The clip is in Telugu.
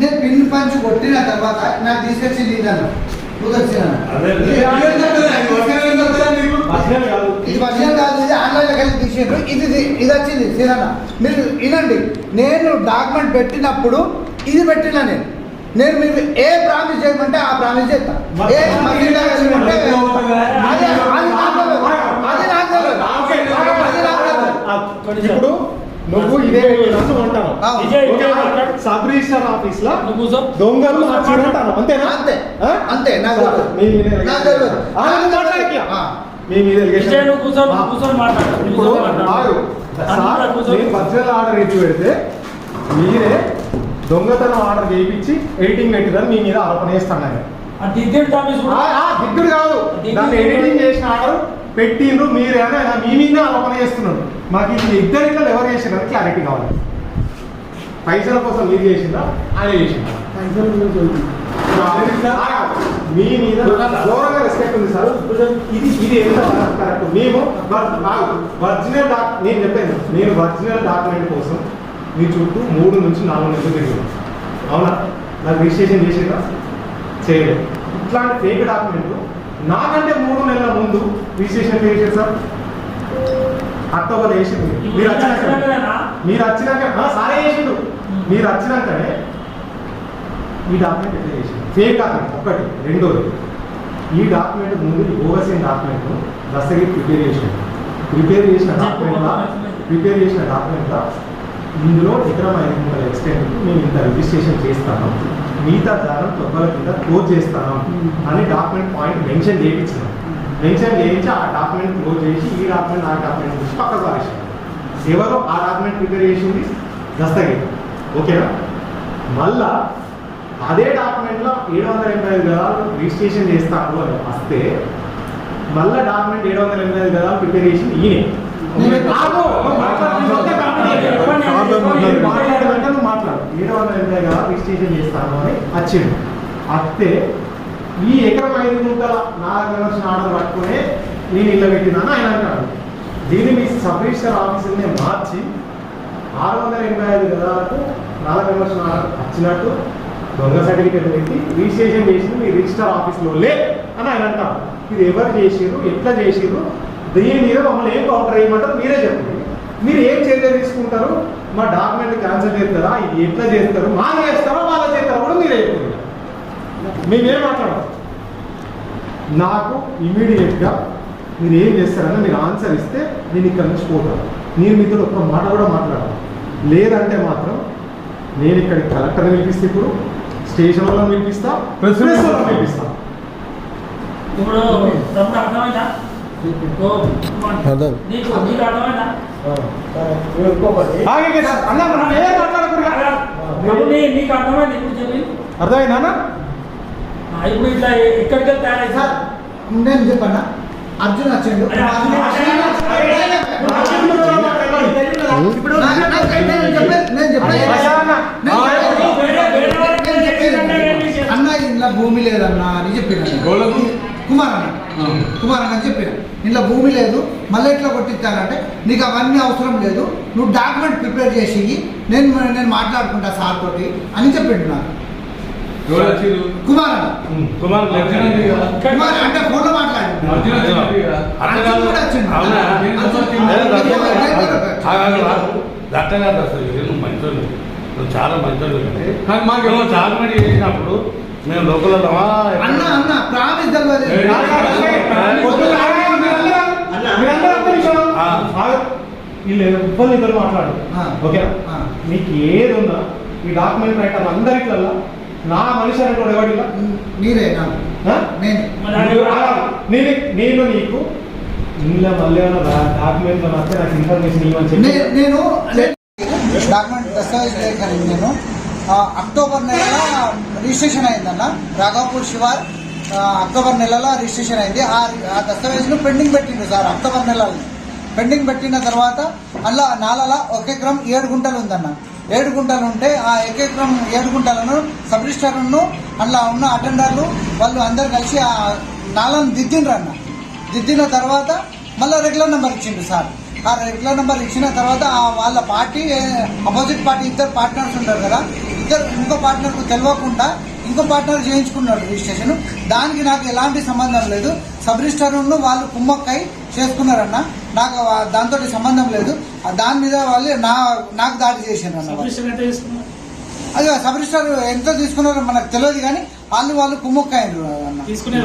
నేను పిన్ పంచి కొట్టిన తర్వాత నాకు తీసుకొచ్చి ఇది వర్షం కాదు. ఇది ఇది వచ్చింది మీరు వినండి నేను డాక్యుమెంట్ పెట్టినప్పుడు ఇది పెట్టిన నేను. నేను మీకు ఏ ప్రామిస్ చేయమంటే ఆ ప్రామిస్ చేస్తాను ఏ అది నాకు ఇప్పుడు నువ్వు ఇదే నన్ను అంటాను అవును. విజయ్, ఓకే, విజయ్ మాట్లాడు. సబ్ రిజిస్టర్ ఆఫీస్లో నువ్వు. దొంగలు అంటాను. అంతేనా? అంతే? అంతే. నాకు. మీ మీద ఇప్పుడు ఆర్డర్ ఎత్తి పెడితే మీరే దొంగతనం ఆర్డర్ చేయించి ఎడిటింగ్ పెట్టిదని మీ మీద ఆరోపణ చేస్తాను దిద్దుడు కాదు. దాన్ని ఎడిటింగ్ చేసిన ఆర్డర్ పెట్టిండ్రు మీరే అని ఆయన మీ మీద ఆరోపణ చేస్తున్నాడు. మాకు ఇది ఇద్దరిలో ఎవరు చేసినారు క్లారిటీ కావాలి. పైసల కోసం మీరు చేసిందా ఆయన చేసిందా మీ మీద ఘోరంగా రెస్పెక్ట్ ఉంది సార్. ఇది ఇది ఎంత కరెక్ట్? మేము ఒరిజినల్ డాక్ నేను చెప్పాను నేను ఒరిజినల్ డాక్యుమెంట్ కోసం మీ చుట్టూ మూడు నుంచి నాలుగు నెలలు తిరిగాను. అవునా? నాకు రిజిస్ట్రేషన్ చేసేదా చేయలేదు. ఇట్లాంటి ఫేక్ డాక్యుమెంట్ నాకంటే మూడు నెలల ముందు రిజిస్ట్రేషన్ చేసారు సార్? అక్టోబర్ వేసింది మీరు వచ్చినాక? మీరు వచ్చినాక సారే చేసిండు. మీరు వచ్చినాకనే ఈ డాక్యుమెంట్ ఎట్లా చేసిండు. ఫేక్ డాక్యుమెంట్ ఒకటి రెండోది. ఈ డాక్యుమెంట్ ముందు ఓవర్సీన్ డాక్యుమెంట్ దస్తగిరి ప్రిపేర్ చేసిండు. ప్రిపేర్ చేసిన డాక్యుమెంట్ ప్రిపేర్ చేసిన డాక్యుమెంట్ ఇందులో ఎకరం ఐదు వందల ఎక్స్టెంట్ మేము ఇంత రిజిస్ట్రేషన్ చేస్తాను మిగతా దానం తొక్కల కింద క్లోజ్ చేస్తాను అని డాక్యుమెంట్ పాయింట్ మెన్షన్ చేయించినాం. మెన్షన్ చేయించి ఆ డాక్యుమెంట్ క్లోజ్ చేసి ఈ డాక్యుమెంట్ ఆ డాక్యుమెంట్ చూసి పక్కకు పారేసాం ఎవరో ఆ డాక్యుమెంట్ ప్రిపేర్ చేసింది? దస్తగిరి. ఓకేనా? మళ్ళా అదే డాక్యుమెంట్లో ఏడు వందల ఎనభై ఐదు గదాలు రిజిస్ట్రేషన్ చేస్తాను అని వస్తే మళ్ళా డాక్యుమెంట్ ఏడు వందల ఎనభై ఐదు గదాలు ప్రిపేర్ చేసింది ఈయనే. మాట్లాడు, ఏడు వందల ఎనభై గదాలు రిజిస్ట్రేషన్ చేస్తాను అని వచ్చిండు అత్తే ఈ ఎకరం ఐదు గుంటల నాలుగు కనర్షన్ ఆర్డర్ పట్టుకునే నేను ఇల్లు పెట్టినాను ఆయన అంటాడు. దీన్ని మీ సబ్ రిజిస్టర్ ఆఫీసుల్ని మార్చి ఆరు వందల ఎనభై ఐదు గదాలకు నాలుగు కన్వర్షన్ ఆర్డర్ వచ్చినట్టు దొంగ సర్టిఫికేట్ పెట్టి రిజిస్ట్రేషన్ చేసింది మీ రిజిస్టర్ ఆఫీస్లో లే అని ఆయన అంటారు ఇది ఎవరు చేసిరు ఎట్లా చేసిరు దీని మీద మమ్మల్ని ఏం కౌంటర్ వేయమంటారు మీరే చెప్పండి. మీరు ఏం చర్య తీసుకుంటారు? మా డాక్యుమెంట్ క్యాన్సిల్ చేస్తారా? ఇది ఎట్లా చేస్తారు? మా చేస్తారా? వాళ్ళ చేస్తారా? కూడా మీరే చెప్పండి. మేమేం మాట్లాడతాం నాకు ఇమీడియట్గా మీరు ఏం చేస్తారని మీరు ఆన్సర్ ఇస్తే నేను ఇక్కడ నుంచి పోతాను. నేను మీతో ఒక్క మాట కూడా మాట్లాడాను. లేదంటే మాత్రం నేను ఇక్కడ కలెక్టర్ పిలిపిస్తే ఇప్పుడు స్టేషన్ వాళ్ళని పిలిపిస్తా ప్రెస్ వాళ్ళని పిలిపిస్తా. ఇప్పుడు అర్థమైందా? ఓ, నీకు నీకు అర్థమైందా? నీకు అర్థమైంది ఇప్పుడు చెప్పి అర్థమైందా ఇప్పుడు ఇట్లా ఎక్కడికి తయారైంది సార్ నేను చెప్పన్నా అర్జున్ వచ్చిండు ఇప్పుడు నేను అయ్యా అన్న. ఇంట్లో భూమి లేదన్నా అని చెప్పిన కుమార్ అన్న కుమార్ అన్న చెప్పిన ఇంట్లో భూమి లేదు మళ్ళీ ఎట్లా కొట్టించాలంటే నీకు అవన్నీ అవసరం లేదు నువ్వు డాక్యుమెంట్ ప్రిపేర్ చేసి నేను నేను మాట్లాడుకుంటా సార్ తోటి అని చెప్పిండు నాకు కుమార్ కుమార్ అంటే ఫోన్లో మాట్లాడి కూడా గారు అసలు నువ్వు నువ్వు చాలా మంచోడు కానీ మాకు మేము డాక్యుమెంట్ చేసినప్పుడు మేము లోకల్? అన్న అన్న ప్రామిస్ తెలియదు వీళ్ళు ఇబ్బంది ఇద్దరు మాట్లాడు ఆ. ఓకేనా. నీకు ఏది ఉన్నా ఈ డాక్యుమెంట్ రైటర్ అందరికల్లా నా మనిషి అనేటువంటి ఎవరిలా మీరే నేను. నేను. నేను నీకు ఇంట్లో మళ్ళీ డాక్యుమెంట్ వస్తే నాకు ఇన్ఫర్మేషన్ ఇవ్వని చెప్పి. నేను డాక్యుమెంట్ దస్తావేజ్ లేఖని నేను. ఆ, అక్టోబర్ నెలలో రిజిస్ట్రేషన్ అయిందన్న. రాఘాపూర్ శివార్ అక్టోబర్ నెలలో రిజిస్ట్రేషన్ అయింది. ఆ ఆ దస్తావేజ్ను పెండింగ్ పెట్టిండు సార్ అక్టోబర్ నెలలో పెండింగ్ పెట్టిన తర్వాత అలా నాలల ఒక ఎకరం ఏడు గుంటలు ఉందన్న. ఏడు గుంటలు ఉంటే ఆ ఒక ఎకరం ఏడు గుంటలను సబ్ రిజిస్టర్ను అందులో ఉన్న అటెండర్లు వాళ్ళు అందరు కలిసి ఆ నాలను దిద్దిండ్రు అన్న దిద్దిన తర్వాత మళ్ళీ రెగ్యులర్ నెంబర్ ఇచ్చిండు సార్. ఆ రెగ్యులర్ నెంబర్ ఇచ్చిన తర్వాత ఆ వాళ్ళ పార్టీ అపోజిట్ పార్టీ ఇద్దరు పార్ట్నర్స్ ఉంటారు కదా ఇద్దరు ఇంకో పార్ట్నర్కు తెలియకుండా ఇంకో పార్ట్నర్ చేయించుకున్నాడు రిజిస్ట్రేషన్. దానికి నాకు ఎలాంటి సంబంధం లేదు. సబ్ రిజిస్టర్ వాళ్ళు కుమ్మక్కై చేసుకున్నారన్న. నాకు దాంతో సంబంధం లేదు. దాని మీద వాళ్ళు నా నాకు దాడి చేశారు అన్న అదే సబ్ రిజిస్టర్ ఎంత తీసుకున్నారో మనకు తెలియదు కానీ వాళ్ళు వాళ్ళు కుమ్మక్కయ్యారు అన్న. తీసుకునే